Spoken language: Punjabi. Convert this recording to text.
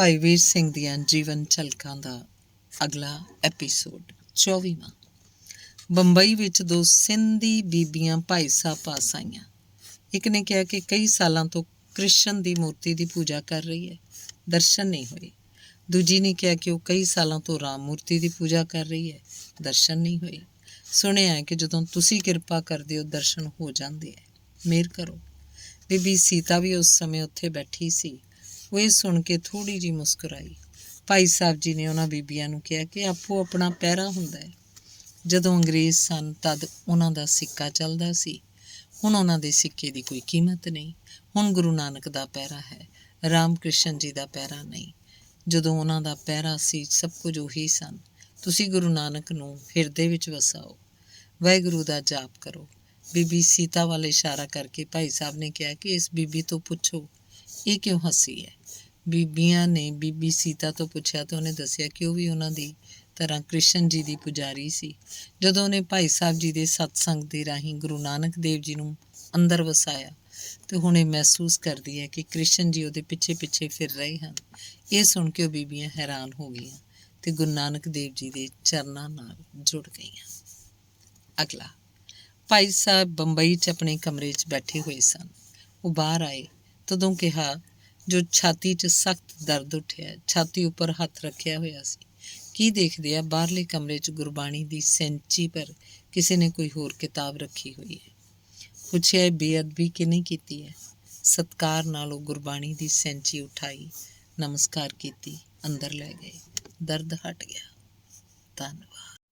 ਭਾਈ ਵੀਰ ਸਿੰਘ ਦੀਆਂ ਜੀਵਨ ਝਲਕਾਂ ਦਾ ਅਗਲਾ ਐਪੀਸੋਡ 24ਵਾਂ ਬੰਬਈ ਵਿੱਚ ਦੋ ਸਿੰਧੀ ਬੀਬੀਆਂ ਭਾਈ ਸਾਹਿਬ ਪਾਸ ਆਈਆਂ। ਇੱਕ ਨੇ ਕਿਹਾ ਕਿ ਕਈ ਸਾਲਾਂ ਤੋਂ ਕ੍ਰਿਸ਼ਨ ਦੀ ਮੂਰਤੀ ਦੀ ਪੂਜਾ ਕਰ ਰਹੀ ਹੈ, ਦਰਸ਼ਨ ਨਹੀਂ ਹੋਏ। ਦੂਜੀ ਨੇ ਕਿਹਾ ਕਿ ਉਹ ਕਈ ਸਾਲਾਂ ਤੋਂ ਰਾਮ ਮੂਰਤੀ ਦੀ ਪੂਜਾ ਕਰ ਰਹੀ ਹੈ, ਦਰਸ਼ਨ ਨਹੀਂ ਹੋਏ। ਸੁਣਿਆ ਹੈ ਕਿ ਜਦੋਂ ਤੁਸੀਂ ਕਿਰਪਾ ਕਰਦੇ ਹੋ, ਦਰਸ਼ਨ ਹੋ ਜਾਂਦੇ ਹੈ। ਮਿਹਰ ਕਰੋ। ਬੀਬੀ ਸੀਤਾ ਵੀ ਉਸ ਸਮੇਂ ਉੱਥੇ ਬੈਠੀ ਸੀ। ਉਹ ਇਹ ਸੁਣ ਕੇ ਥੋੜੀ ਜਿਹੀ ਮੁਸਕਰਾਈ। ਭਾਈ ਸਾਹਿਬ ਜੀ ਨੇ ਉਹਨਾਂ ਬੀਬੀਆਂ ਨੂੰ ਕਿਹਾ ਕਿ ਆਪੋ ਆਪਣਾ ਪਹਿਰਾ ਹੁੰਦਾ ਹੈ। ਜਦੋਂ ਅੰਗਰੇਜ਼ ਸਨ ਤਦ ਉਹਨਾਂ ਦਾ ਸਿੱਕਾ ਚੱਲਦਾ ਸੀ। ਹੁਣ ਉਹਨਾਂ ਦੇ ਸਿੱਕੇ ਦੀ ਕੋਈ ਕੀਮਤ ਨਹੀਂ। ਹੁਣ ਗੁਰੂ ਨਾਨਕ ਦਾ ਪਹਿਰਾ ਹੈ। ਰਾਮ ਕ੍ਰਿਸ਼ਨ ਜੀ ਦਾ ਪਹਿਰਾ ਨਹੀਂ। ਜਦੋਂ ਉਹਨਾਂ ਦਾ ਪਹਿਰਾ ਸੀ, ਸਭ ਕੁਝ ਉਹੀ ਸਨ। ਤੁਸੀਂ ਗੁਰੂ ਨਾਨਕ ਨੂੰ ਹਿਰਦੇ ਵਿੱਚ ਵਸਾਓ। ਵਾਹਿਗੁਰੂ ਦਾ ਜਾਪ ਕਰੋ। ਬੀਬੀ ਸੀਤਾ ਵੱਲ ਇਸ਼ਾਰਾ ਕਰਕੇ ਭਾਈ ਸਾਹਿਬ ਨੇ ਕਿਹਾ ਕਿ ਇਸ ਬੀਬੀ ਤੋਂ ਪੁੱਛੋ, ਇਹ ਕਿਉਂ ਹੱਸੀ ਹੈ? ਬੀਬੀਆਂ ਨੇ, ਬੀਬੀ ਸੀਤਾ ਤੋਂ ਪੁੱਛਿਆ ਤਾਂ ਉਹਨੇ ਦੱਸਿਆ ਕਿ ਉਹ ਵੀ ਉਹਨਾਂ ਦੀ ਤਰ੍ਹਾਂ ਕ੍ਰਿਸ਼ਨ ਜੀ ਦੀ ਪੁਜਾਰੀ ਸੀ। ਜਦੋਂ ਉਹਨੇ ਭਾਈ ਸਾਹਿਬ ਜੀ ਦੇ ਸਤਸੰਗ ਦੇ ਰਾਹੀਂ ਗੁਰੂ ਨਾਨਕ ਦੇਵ ਜੀ ਨੂੰ ਅੰਦਰ ਵਸਾਇਆ, ਤੇ ਹੁਣ ਇਹ ਮਹਿਸੂਸ ਕਰਦੀ ਹੈ ਕਿ ਕ੍ਰਿਸ਼ਨ ਜੀ ਉਹਦੇ ਪਿੱਛੇ ਪਿੱਛੇ ਫਿਰ ਰਹੇ ਹਨ। ਇਹ ਸੁਣ ਕੇ ਉਹ ਬੀਬੀਆਂ ਹੈਰਾਨ ਹੋ ਗਈਆਂ ਤੇ ਗੁਰੂ ਨਾਨਕ ਦੇਵ ਜੀ ਦੇ ਚਰਨਾਂ ਨਾਲ ਜੁੜ ਗਈਆਂ। ਅਗਲਾ, ਭਾਈ ਸਾਹਿਬ ਬੰਬਈ 'ਚ ਆਪਣੇ ਕਮਰੇ 'ਚ ਬੈਠੇ ਹੋਏ ਸਨ। ਉਹ ਬਾਹਰ ਆਏ, ਤਦੋਂ ਕਿਹਾ ਜੋ ਛਾਤੀ 'ਚ ਸਖਤ ਦਰਦ ਉੱਠਿਆ, ਛਾਤੀ ਉੱਪਰ ਹੱਥ ਰੱਖਿਆ ਹੋਇਆ ਸੀ। ਕੀ ਦੇਖਦੇ ਆ? ਬਾਹਰਲੇ ਕਮਰੇ 'ਚ ਗੁਰਬਾਣੀ ਦੀ ਸੈਂਚੀ ਪਰ ਕਿਸੇ ਨੇ ਕੋਈ ਹੋਰ ਕਿਤਾਬ ਰੱਖੀ ਹੋਈ ਹੈ। ਪੁੱਛਿਆ, ਇਹ ਬੇਅਦਬੀ ਕਿਨੇ ਕੀਤੀ ਹੈ? ਸਤਕਾਰ ਨਾਲ ਉਹ ਗੁਰਬਾਣੀ ਦੀ ਸੈਂਚੀ ਉਠਾਈ, ਨਮਸਕਾਰ ਕੀਤੀ, ਅੰਦਰ ਲੈ ਗਏ। ਦਰਦ ਹਟ ਗਿਆ। ਧੰਨਵਾਦ।